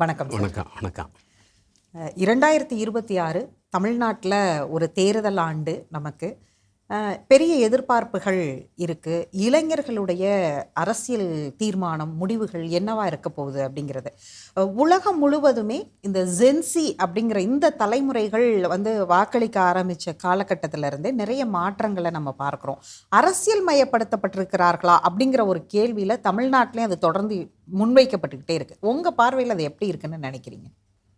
வணக்கம். வணக்கம் வணக்கம் இரண்டாயிரத்தி இருபத்தி ஆறு தமிழ்நாட்டில் ஒரு தேர்தல் ஆண்டு நமக்கு பெரிய எதிர்பார்ப்புகள் இருக்குது இளைஞர்களுடைய அரசியல் தீர்மானம் முடிவுகள் என்னவா இருக்க போகுது அப்படிங்கிறது. உலகம் முழுவதுமே இந்த ஜென்சி அப்படிங்கிற இந்த தலைமுறைகள் வந்து வாக்களிக்க ஆரம்பித்த காலகட்டத்தில இருந்தே நிறைய மாற்றங்களை நம்ம பார்க்குறோம். அரசியல் மயப்படுத்தப்பட்டிருக்கிறார்களா அப்படிங்கிற ஒரு கேள்வியில் தமிழ்நாட்டிலையும் அது தொடர்ந்து முன்வைக்கப்பட்டுக்கிட்டே இருக்குது உங்கள் பார்வையில் அது எப்படி இருக்குன்னு நினைக்கிறீங்க?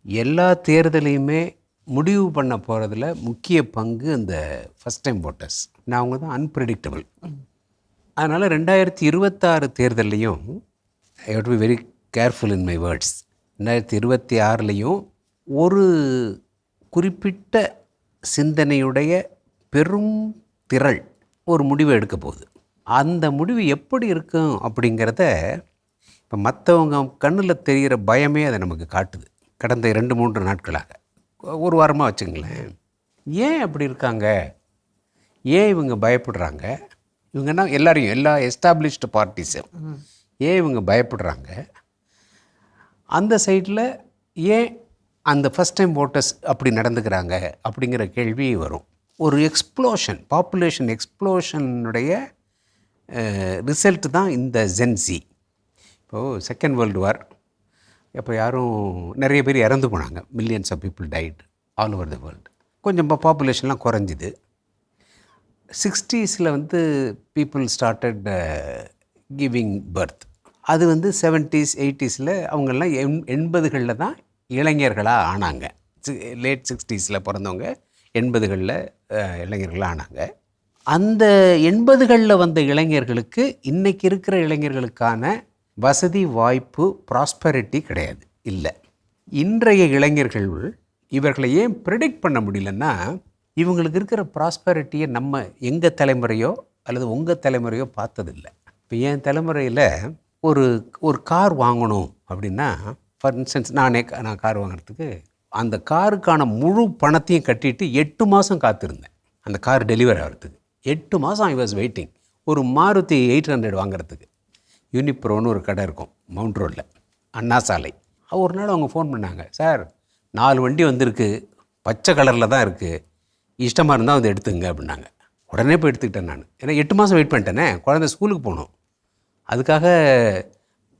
எல்லா தேர்தலையுமே முடிவு பண்ண போகிறதுல முக்கிய பங்கு அந்த ஃபஸ்ட் டைம் ஓட்டர்ஸ் நான் அவங்க தான் அன்பிரடிக்டபிள் அதனால் ரெண்டாயிரத்தி இருபத்தாறு தேர்தல்லையும் I to be very careful in my words ரெண்டாயிரத்தி இருபத்தி ஆறுலேயும் ஒரு குறிப்பிட்ட சிந்தனையுடைய பெரும் திரள் ஒரு முடிவை எடுக்க போகுது. அந்த முடிவு எப்படி இருக்கும் அப்படிங்கிறத இப்போ மற்றவங்க கண்ணில் தெரிகிற பயமே அதை நமக்கு காட்டுது. கடந்த இரண்டு மூன்று நாட்களாக. ஒரு வாரமாக வச்சுங்களேன். ஏன் அப்படி இருக்காங்க? ஏன் இவங்க பயப்படுறாங்க? இவங்கன்னா எல்லாரையும் எல்லா எஸ்டாப்ளிஷ்டு பார்ட்டிஸும் ஏன் இவங்க பயப்படுறாங்க? அந்த சைடில் ஏன் அந்த ஃபஸ்ட் டைம் ஓட்டர்ஸ் அப்படி நடந்துக்கிறாங்க? அப்படிங்கிற கேள்வி வரும். ஒரு எக்ஸ்ப்ளோஷன் பாப்புலேஷன் எக்ஸ்ப்ளோஷனுடைய ரிசல்ட் தான் இந்த ஜென்சி இப்போது செகண்ட் வேர்ல்டு வார் அப்போ யாரும் நிறைய பேர் இறந்து போனாங்க. Millions of people died all over the world கொஞ்சம் பாப்புலேஷன்லாம் குறைஞ்சிது. சிக்ஸ்டீஸில் வந்து பீப்புள் ஸ்டார்டட் கிவிங் பர்த் அது வந்து செவன்ட்டீஸ் எயிட்டிஸில் அவங்கெல்லாம் எண் எண்பதுகளில் தான் இளைஞர்களாக ஆனாங்க. லேட் சிக்ஸ்டீஸில் பிறந்தவங்க எண்பதுகளில் uh, இளைஞர்களாக ஆனாங்க. அந்த எண்பதுகளில் வந்த இளைஞர்களுக்கு இன்றைக்கி இருக்கிற இளைஞர்களுக்கான வசதி வாய்ப்பு ப்ராஸ்பரிட்டி கிடையாது. இல்லை. இன்றைய இளைஞர்கள் இவர்களை ஏன் ப்ரிடிக்ட் பண்ண முடியலன்னா இவங்களுக்கு இருக்கிற ப்ராஸ்பரிட்டியை நம்ம எங்கள் தலைமுறையோ அல்லது உங்கள் தலைமுறையோ பார்த்ததில்லை. இப்போ என் தலைமுறையில் ஒரு ஒரு கார் வாங்கணும் அப்படின்னா ஃபார் இன்ஸ்டன்ஸ் நானே கா- நான் கார் வாங்குறதுக்கு அந்த காருக்கான முழு பணத்தையும் கட்டிட்டு எட்டு மாதம் காத்திருந்தேன். அந்த கார் டெலிவரி ஆகிறதுக்கு. எட்டு மாதம் ஐ வாஸ் வெயிட்டிங் ஒரு மாருதி எயிட் ஹண்ட்ரட் வாங்குறதுக்கு. யூனிப்ரோன்னு ஒரு கடை இருக்கும் மவுண்ட் ரோட்டில் அண்ணா சாலை. ஒரு நாள் அவங்க ஃபோன் பண்ணாங்க. சார் நாலு வண்டி வந்திருக்கு பச்சை கலரில் தான் இருக்குது இஷ்டமாக இருந்தால் வந்து எடுத்துங்க அப்படின்னாங்க. உடனே போய் எடுத்துக்கிட்டேன் நான். ஏன்னா எட்டு மாதம் வெயிட் பண்ணிட்டேனே குழந்தை ஸ்கூலுக்கு போகணும். அதுக்காக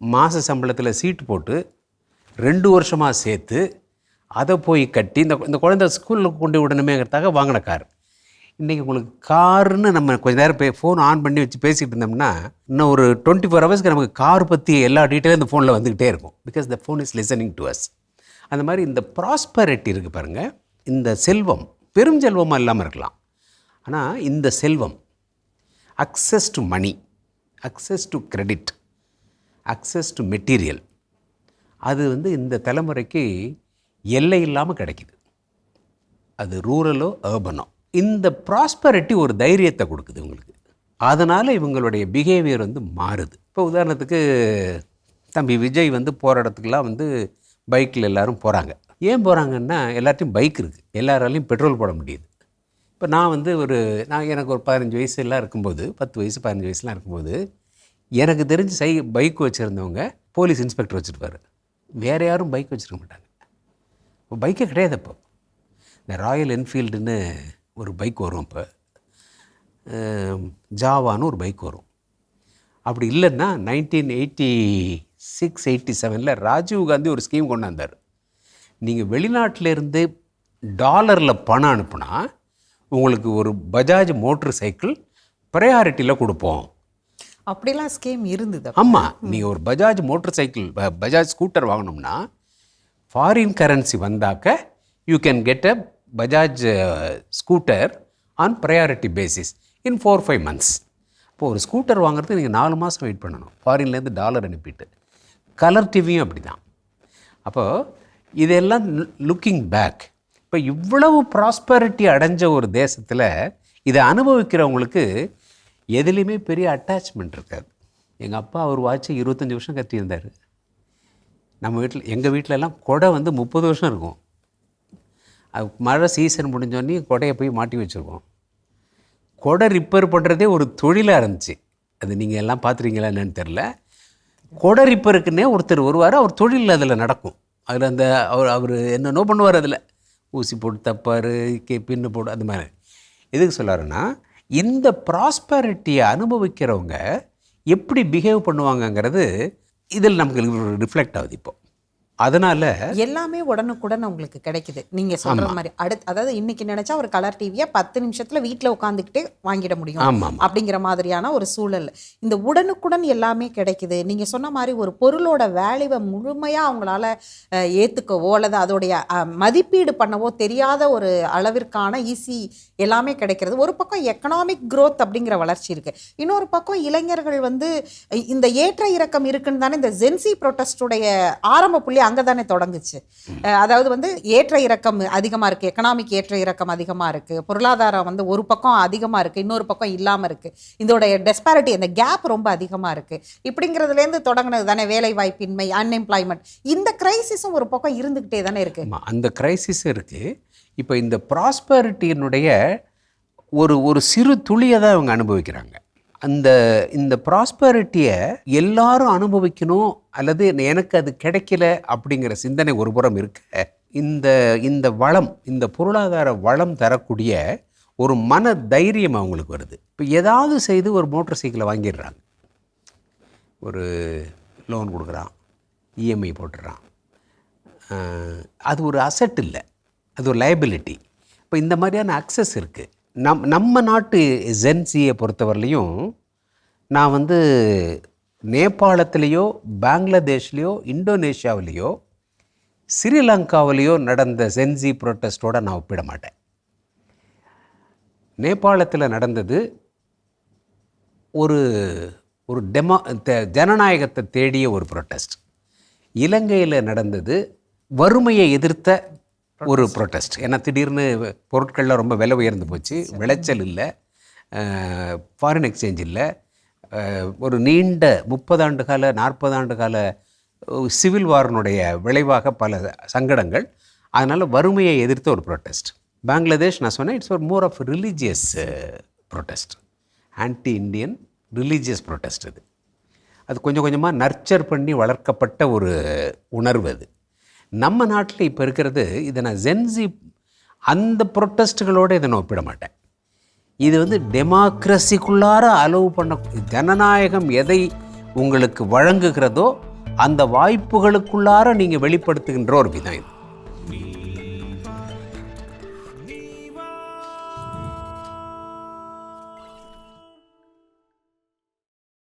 மாத சம்பளத்தில் சீட்டு போட்டு ரெண்டு வருஷமாக சேர்த்து அதை போய் கட்டி இந்த இந்த குழந்தை ஸ்கூலில் கொண்டு விடணுமேங்கிறதுக்காக வாங்கின கார் இன்றைக்கி உங்களுக்கு காருன்னு நம்ம கொஞ்ச நேரம் பே ஃபோன் ஆன் பண்ணி வச்சு பேசிகிட்டு இருந்தோம்னா இன்னும் ஒரு டுவெண்ட்டி ஃபோர் ஹவர்ஸ்க்கு நமக்கு கார் பற்றி எல்லா டீட்டெயிலும் இந்த ஃபோனில் வந்துக்கிட்டே இருக்கும். Because the phone is listening to us அந்த மாதிரி இந்த ப்ராஸ்பரிட்டி இருக்குது பாருங்கள் இந்த செல்வம் பெரும் செல்வமாக இல்லாமல் இருக்கலாம். ஆனால் இந்த செல்வம் access to money access to credit access to material அது வந்து இந்த தலைமுறைக்கு எல்லை இல்லாமல் கிடைக்குது. அது ரூரலோ அர்பனோ இந்த ப்ராஸ்பரிட்டி ஒரு தைரியத்தை கொடுக்குது இவங்களுக்கு. அதனால் இவங்களுடைய பிஹேவியர் வந்து மாறுது. இப்போ உதாரணத்துக்கு தம்பி விஜய் வந்து போகிற இடத்துக்குலாம் வந்து பைக்கில் எல்லோரும் போகிறாங்க ஏன் போகிறாங்கன்னா எல்லாத்தையும் பைக் இருக்குது எல்லாராலையும் பெட்ரோல் போட முடியுது. இப்போ நான் வந்து ஒரு நான் எனக்கு ஒரு பதினஞ்சு வயசுலாம் இருக்கும்போது பத்து வயசு பதினஞ்சு வயசுலாம் இருக்கும்போது எனக்கு தெரிஞ்சு சை பைக் வச்சுருந்தவங்க போலீஸ் இன்ஸ்பெக்டர் வச்சுருப்பார். வேறு யாரும் பைக் வச்சுருக்க மாட்டாங்க. இப்போ பைக்கே கிடையாது அப்போ. இந்த ராயல் என்ஃபீல்டுன்னு ஒரு பைக் வரும் இப்போ ஜாவான்னு ஒரு பைக் வரும். அப்படி இல்லைன்னா நைன்டீன் எயிட்டி சிக்ஸ் எயிட்டி செவனில் ராஜீவ் காந்தி ஒரு ஸ்கீம் கொண்டாந்தார். நீங்கள் வெளிநாட்டிலேருந்து டாலரில் பணம் அனுப்புனா உங்களுக்கு ஒரு பஜாஜ் மோட்டர் சைக்கிள் ப்ரையாரிட்டியில் கொடுப்போம். அப்படிலாம் ஸ்கீம் இருந்தது ஆமாம் நீங்கள் ஒரு Bajaj motorcycle Bajaj scooter வாங்கினோம்னா foreign currency வந்தாக்க you can get a Bajaj scooter on priority basis in four five months இப்போ ஒரு ஸ்கூட்டர் வாங்குறதுக்கு நீங்கள் நாலு மாதம் வெயிட் பண்ணணும். ஃபாரின்லேருந்து டாலர் அனுப்பிட்டு. கலர் டிவியும் அப்படி தான் அப்போது இதெல்லாம் லுக்கிங் பேக் இப்போ இவ்வளவு ப்ராஸ்பரிட்டி அடைஞ்ச ஒரு தேசத்தில் இதை அனுபவிக்கிறவங்களுக்கு எதுலேயுமே பெரிய அட்டாச்மெண்ட் இருக்காது. எங்கள் அப்பா அவர் வாட்சை இருபத்தஞ்சி வருஷம் கட்டியிருந்தார். நம்ம வீட்டில் எங்கள் வீட்டிலலாம் கொடை வந்து முப்பது வருஷம் இருக்கும். மழை சீசன் முடிஞ்சோடனே கொடையை போய் மாட்டி வச்சுருக்கோம். கொடை ரிப்பேர் பண்ணுறதே ஒரு தொழிலாக இருந்துச்சு. அது நீங்கள் எல்லாம் பார்த்துருக்கீங்களா என்னன்னு தெரில கொடை ரிப்பேருக்குன்னே ஒருத்தர் வருவார் அவர் தொழில் அதில் நடக்கும். அதில் அந்த அவர் அவர் என்னென்னோ பண்ணுவார் அதில். ஊசி போட்டு தப்பார் கே பின்னு போடு அந்த மாதிரி. எதுக்கு சொல்லாருன்னா இந்த ப்ராஸ்பரிட்டியை அனுபவிக்கிறவங்க எப்படி பிஹேவ் பண்ணுவாங்கங்கிறது இதில் நமக்கு ரிஃப்ளெக்ட் ஆகுது இப்போது அதனால் எல்லாமே உடனுக்குடன் உங்களுக்கு கிடைக்குது. நீங்க சொல்ற மாதிரி அடுத்து அதாவது இன்னைக்கு நினைச்சா ஒரு கலர் டிவியை பத்து நிமிஷத்துல வீட்ல உட்காந்துக்கிட்டே வாங்கிட முடியும் அப்படிங்கிற மாதிரியான ஒரு சூழல். இந்த உடனுக்குடன் எல்லாமே கிடைக்குது. நீங்க சொன்ன மாதிரி ஒரு பொருளோட வேல்யூவை முழுமையா அவங்களால ஏத்துக்கவோ அல்லது அதோடைய மதிப்பீடு பண்ணவோ தெரியாத ஒரு அளவிற்கான ஈஸி எல்லாமே கிடைக்கிறது. ஒரு பக்கம் எக்கனாமிக் growth அப்படிங்கிற வளர்ச்சி இருக்கு. இன்னொரு பக்கம் இளைஞர்கள் வந்து இந்த ஏற்ற இறக்கம் இருக்குன்னு தானே இந்த ஜென்சி ப்ரொட்டஸ்டுடைய ஆரம்ப புள்ளி அங்கே தானே தொடங்குச்சு அதாவது வந்து ஏற்ற இறக்கம் அதிகமாக இருக்குது எக்கனாமிக் ஏற்ற இறக்கம் அதிகமாக இருக்குது பொருளாதாரம் வந்து ஒரு பக்கம் அதிகமாக இருக்குது இன்னொரு பக்கம் இல்லாமல் இருக்குது இதோடைய டெஸ்பாரிட்டி அந்த கேப் ரொம்ப அதிகமாக இருக்குது இப்படிங்கிறதுலேருந்து தொடங்கினது தானே வேலை வாய்ப்பின்மை அன்எம்ப்ளாய்மெண்ட் இந்த கிரைசிஸும் ஒரு பக்கம் இருந்துக்கிட்டே தானே இருக்குது அந்த கிரைசிஸும் இருக்குது இப்போ இந்த ப்ராஸ்பரிட்டியினுடைய ஒரு ஒரு சிறு துளியை தான் இவங்க அனுபவிக்கிறாங்க. அந்த இந்த ப்ராஸ்பரிட்டியை எல்லாரும் அனுபவிக்கணும் அல்லது எனக்கு அது கிடைக்கல அப்படிங்கிற சிந்தனை ஒரு புறம் இருக்க இந்த இந்த வளம் இந்த பொருளாதார வளம் தரக்கூடிய ஒரு மன தைரியம் அவங்களுக்கு வருது. இப்போ ஏதாவது செய்து ஒரு மோட்டர் சைக்கிளை வாங்கிடுறாங்க. ஒரு லோன் கொடுக்குறான். இஎம்ஐ போட்டுடுறான். அது ஒரு அசட் இல்லை. அது ஒரு லைபிலிட்டி இப்போ இந்த மாதிரியான அக்சஸ் இருக்குது நம் நம்ம நாட்டு ஜென்சியை பொறுத்தவரையிலையும் நான் வந்து நேபாளத்திலேயோ பங்களாதேஷ்லேயோ இந்தோனேஷியாவிலேயோ ஸ்ரீலங்காவிலேயோ நடந்த சென்சி ப்ரொட்டஸ்டோட நான் ஒப்பிட மாட்டேன். நேபாளத்தில் நடந்தது ஒரு ஒரு டெமோ த- ஜனநாயகத்தை தேடிய ஒரு ப்ரொட்டஸ்ட் இலங்கையில் நடந்தது வறுமையை எதிர்த்த ஒரு ப்ரொட்டஸ்ட் ஏன்னா திடீர்னு பொருட்கள்லாம் ரொம்ப விலை உயர்ந்து போச்சு. விளைச்சல் இல்லை. ஃபாரின் எக்ஸ்சேஞ்ச் இல்லை. ஒரு நீண்ட முப்பது ஆண்டு கால நாற்பது ஆண்டு கால சிவில் வாரினுடைய விளைவாக பல சங்கடங்கள். அதனால் வறுமையை எதிர்த்த ஒரு ப்ரொட்டஸ்ட் பங்களாதேஷ் நான் சொன்னேன் இட்ஸ் ஒரு more of religious protest anti Indian religious protest அது. அது கொஞ்சம் கொஞ்சமாக நர்ச்சர் பண்ணி வளர்க்கப்பட்ட ஒரு உணர்வு அது. நம்ம நாட்டில் இப்போ இருக்கிறது இதை நான் ஜென்சி அந்த ப்ரொட்டஸ்ட்டுகளோடு இதை நான் ஒப்பிட மாட்டேன். இது வந்து டெமோக்ரஸிக்குள்ளார அலோவ் பண்ண ஜனநாயகம் எதை உங்களுக்கு வழங்குகிறதோ அந்த வாய்ப்புகளுக்குள்ளார நீங்கள் வெளிப்படுத்துகின்ற ஒரு விதம் இது.